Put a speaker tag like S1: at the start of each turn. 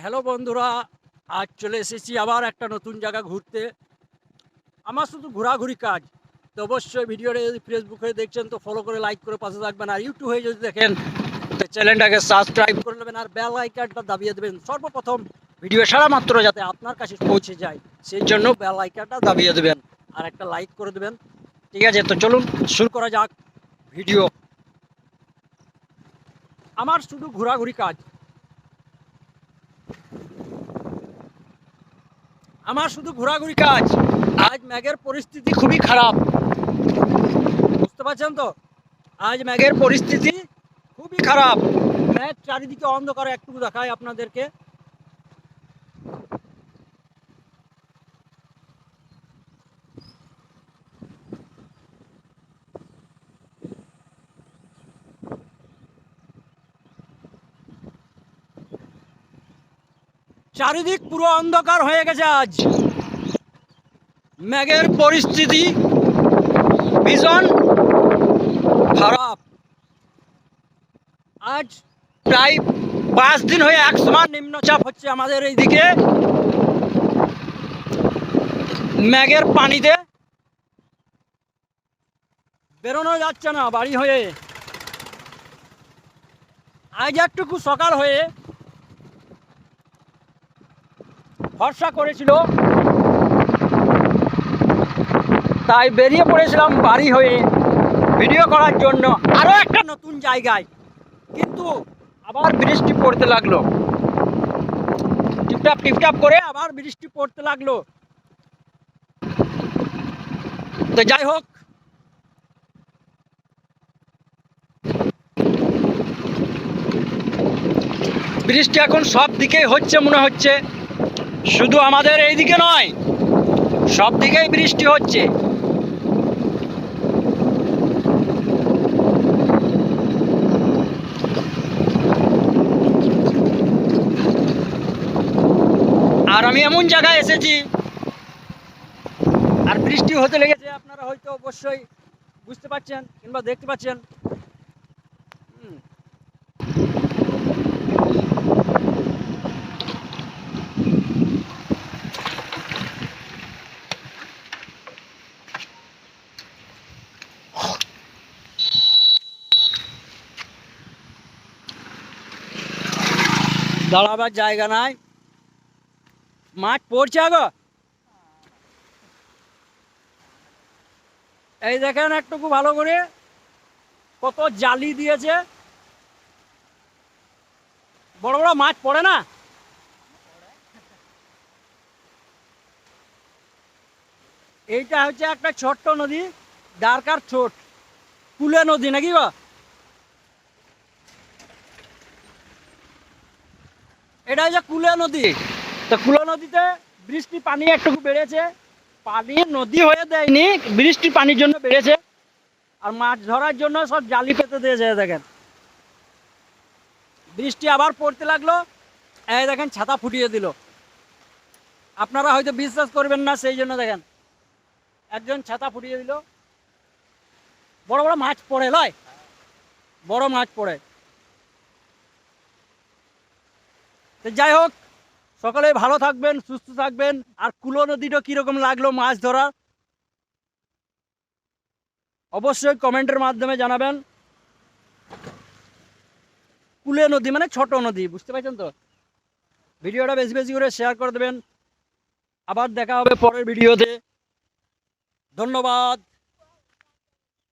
S1: Hello বন্ধুরা, আজ চলে এসেছি আবার একটা নতুন জায়গা ঘুরতে। আমার শুধু ঘোরাঘুরি কাজ, তো অবশ্যই ভিডিওটা যদি ফেসবুকে দেখছেন তো ফলো করে লাইক করে পাশে থাকবেন। আর ইউটিউবে যদি দেখেন, তো চ্যানেলটাকে সাবস্ক্রাইব করে নেবেন আর বেল আইকনটা দাবিয়ে দেবেন। সর্বপ্রথম ভিডিও সারা মাত্র যাতে আপনার কাছে পৌঁছে যায়, সেই জন্য বেল আইকনটা দাবিয়ে দেবেন আর একটা লাইক করে দেবেন। ঠিক আছে, তো চলুন শুরু করা যাক ভিডিও আমার শুধু ঘোরাঘুরি কাজ আমার শুধু ঘোরাঘুরি কাজ। আজ ম্যাগের পরিস্থিতি খুবই খারাপ। বুঝতে পারছেন তো? আজ ম্যাগের পরিস্থিতি খুবই খারাপ। ম্যাগ চারিদিকে অন্ধকার একটু দেখায় আপনাদেরকে। চারিদিক পুরো অন্ধকার হয়ে গেছে আজ। ম্যাগের পরিস্থিতি ভীষণ খারাপ। আজ প্রায় পাঁচ দিন হয়ে এক সমান নিম্নচাপ হচ্ছে আমাদের এইদিকে। ম্যাগের পানিতে বেরোনো যাচ্ছে না বাড়ি হয়ে। আজ একটুকু সকাল হয়ে ভরসা করেছিল। তাই বেরিয়ে পড়েছিলাম বাড়ি হয়ে ভিডিও করার জন্য। আরও একটা নতুন জায়গায়। কিন্তু আবার বৃষ্টি পড়তে লাগল। টিপটাপ টিপটাপ করে আবার বৃষ্টি পড়তে লাগল। তো যাই হোক। বৃষ্টি এখন সব দিকেই হচ্ছে মনে হচ্ছে। শুধু আমাদের এইদিকে নয়, সব দিকেই বৃষ্টি হচ্ছে। আর আমি এমন জায়গায় এসেছি, আর বৃষ্টি হতে লেগেছে, আপনারা হয়তো অবশ্যই বুঝতে পারছেন কিংবা দেখতে পাচ্ছেন। দাঁড়াবার জায়গা নাই। মাঠ পড়ছে আগো? এই দেখেন একটুকু ভালো করে কত জালি দিয়েছে। বড় বড় মাছ পড়ে না? এইটা হচ্ছে একটা ছোট্ট নদী ডারকার ছোট কুলে নদী নাকি গো? এটা হচ্ছে কুলে নদী। তো কুলে নদীতে বৃষ্টি পানি একটু বেড়েছে। পানি নদী হয়ে দেয়নি, বৃষ্টি পানির জন্য বেড়েছে। আর মাছ ধরার জন্য সব জালি পেতে দিয়েছে দেখেন। বৃষ্টি আবার পড়তে লাগল, এই দেখেন ছাতা ফুটিয়ে দিল। আপনারা হয়তো বিশ্বাস করবেন না, সেই জন্য দেখেন। একজন ছাতা ফুটিয়ে দিল। বড় বড় মাছ পড়ে, লয়? বড় মাছ পড়ে। তো যাই হোক, সকলে ভালো থাকবেন, সুস্থ থাকবেন। আর কুলো নদীটা কীরকম লাগল মাছ ধরা? অবশ্যই কমেন্টের মাধ্যমে জানাবেন। কুলে নদী মানে ছোট নদী, বুঝতে পারছেন তো? ভিডিওটা বেশি বেশি করে শেয়ার করে দেবেন। আবার দেখা হবে পরের ভিডিওতে। ধন্যবাদ।